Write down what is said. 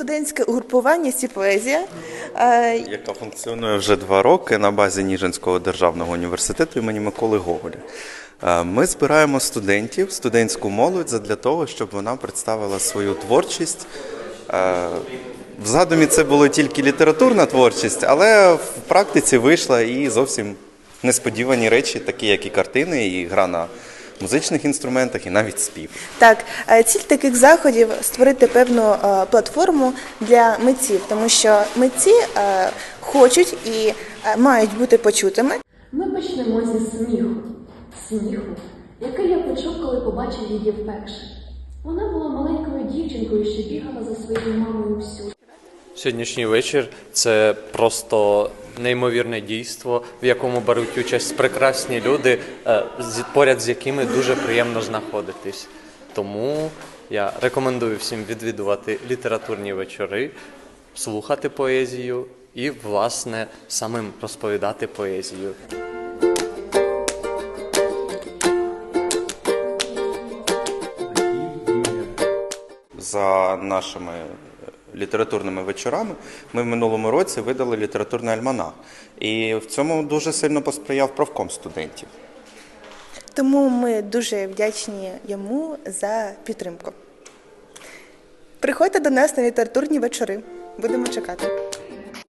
студентське угрупування «Сі поезія. Е, яка функціонує вже два роки на базі Ніжинського державного університету імені Миколи Гоголя. Е, Ми збираємо студентів, студентську молодь для того, щоб вона представила свою творчість. Е, В задумі це було тільки літературна творчість, але в практиці вийшла і зовсім несподівані речі, такі як і картини, і гра на музичних інструментах, і навіть спів. Так, е, ціль таких заходів створити певну е, платформу для митців, тому що митці е, хочуть і мають бути почутими. Ми почнемо зі сміху. Сміху, який я почув, коли побачив її вперше. Вона була маленькою дівчинкою, що бігала за своєю мамою всюди. Сьогоднішній вечір це просто неймовірне дійство, в якому беруть участь прекрасні люди, е, поряд з якими дуже приємно знаходитись. Тому я рекомендую всім відвідувати літературні вечори, слухати поезію і, власне, самим розповідати поезію. За нашими літературними вечорами ми в минулому році видали літературний альманах. І в цьому дуже сильно посприяв правком студентів. Тому ми дуже вдячні йому за підтримку. Приходьте до нас на літературні вечори. Будемо чекати.